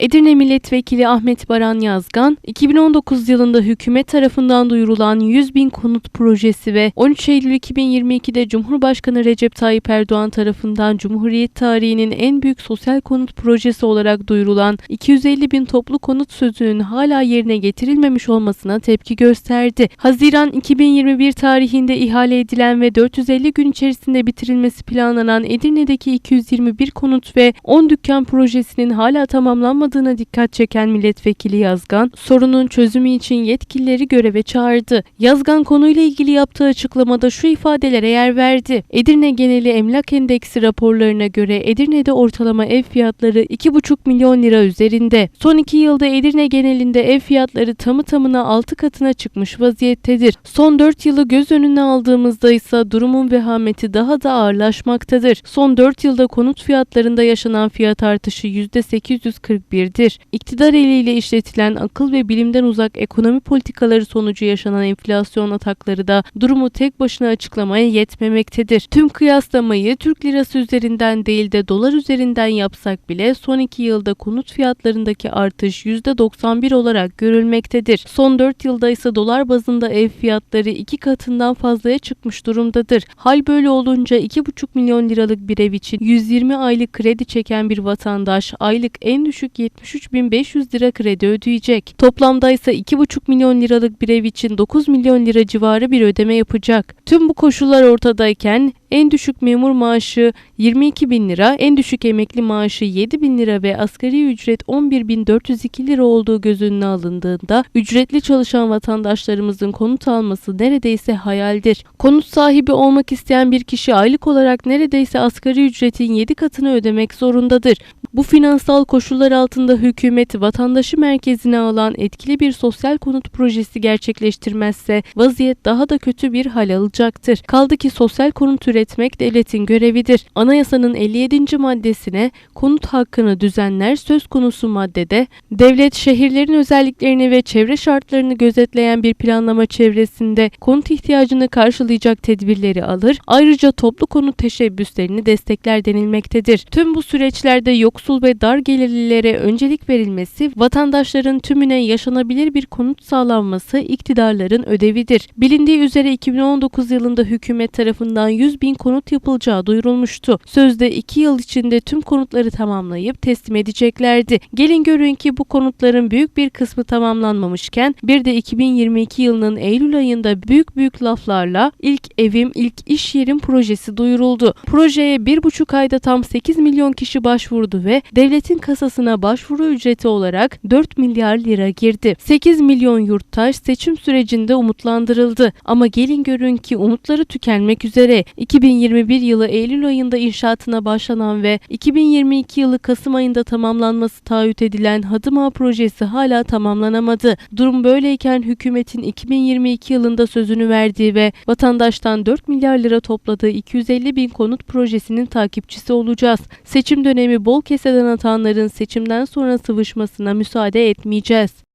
Edirne Milletvekili Ahmet Baran Yazgan, 2019 yılında hükümet tarafından duyurulan 100 bin konut projesi ve 13 Eylül 2022'de Cumhurbaşkanı Recep Tayyip Erdoğan tarafından Cumhuriyet tarihinin en büyük sosyal konut projesi olarak duyurulan 250 bin toplu konut sözünün hala yerine getirilmemiş olmasına tepki gösterdi. Haziran 2021 tarihinde ihale edilen ve 450 gün içerisinde bitirilmesi planlanan Edirne'deki 221 konut ve 10 dükkan projesinin hala tamamlanmadığına dikkat çeken milletvekili Yazgan, sorunun çözümü için yetkilileri göreve çağırdı. Yazgan konuyla ilgili yaptığı açıklamada şu ifadelere yer verdi. Edirne geneli emlak endeksi raporlarına göre Edirne'de ortalama ev fiyatları 2,5 milyon lira üzerinde. Son iki yılda Edirne genelinde ev fiyatları tamı tamına 6 katına çıkmış vaziyettedir. Son 4 yılı göz önüne aldığımızda ise durumun vehameti daha da ağırlaşmaktadır. Son 4 yılda konut fiyatlarında yaşanan fiyat artışı %841'dir. İktidar eliyle işletilen akıl ve bilimden uzak ekonomi politikaları sonucu yaşanan enflasyon atakları da durumu tek başına açıklamaya yetmemektedir. Tüm kıyaslamayı Türk lirası üzerinden değil de dolar üzerinden yapsak bile son 2 yılda konut fiyatlarındaki artış %91 olarak görülmektedir. Son 4 yılda ise dolar bazında ev fiyatları iki katından fazlaya çıkmış durumdadır. Hal böyle olunca 2,5 milyon liralık bir ev için 120 aylık kredi çeken bir vatandaş aylık en düşük 73.500 lira kredi ödeyecek. Toplamda ise 2,5 milyon liralık bir ev için 9 milyon lira civarı bir ödeme yapacak. Tüm bu koşullar ortadayken en düşük memur maaşı 22 bin lira, en düşük emekli maaşı 7 bin lira ve asgari ücret 11 bin 402 lira olduğu göz önüne alındığında ücretli çalışan vatandaşlarımızın konut alması neredeyse hayaldir. Konut sahibi olmak isteyen bir kişi aylık olarak neredeyse asgari ücretin 7 katını ödemek zorundadır. Bu finansal koşullar altında hükümet vatandaşı merkezine alan etkili bir sosyal konut projesi gerçekleştirmezse vaziyet daha da kötü bir hal alacaktır. Kaldı ki sosyal konut üretmek devletin görevidir. Anayasanın 57. maddesine konut hakkını düzenler söz konusu maddede devlet şehirlerin özelliklerini ve çevre şartlarını gözetleyen bir planlama çevresinde konut ihtiyacını karşılayacak tedbirleri alır. Ayrıca toplu konut teşebbüslerini destekler denilmektedir. Tüm bu süreçlerde yoksul ve dar gelirlilere öncelik verilmesi, vatandaşların tümüne yaşanabilir bir konut sağlanması iktidarların ödevidir. Bilindiği üzere 2019 yılında hükümet tarafından 100 bin konut yapılacağı duyurulmuştu. Sözde 2 yıl içinde tüm konutları tamamlayıp teslim edeceklerdi. Gelin görün ki bu konutların büyük bir kısmı tamamlanmamışken bir de 2022 yılının Eylül ayında büyük büyük laflarla ilk evim ilk iş yerim projesi duyuruldu. Projeye bir buçuk ayda tam 8 milyon kişi başvurdu ve devletin kasasına başvuru ücreti olarak 4 milyar lira girdi. 8 milyon yurttaş seçim sürecinde umutlandırıldı. Ama gelin görün ki umutları tükenmek üzere. 2021 yılı Eylül ayında inşaatına başlanan ve 2022 yılı Kasım ayında tamamlanması taahhüt edilen Hadıma projesi hala tamamlanamadı. Durum böyleyken hükümetin 2022 yılında sözünü verdiği ve vatandaştan 4 milyar lira topladığı 250 bin konut projesinin takipçisi olacağız. Seçim dönemi bol keseden atanların seçimden sonra sıvışmasına müsaade etmeyeceğiz.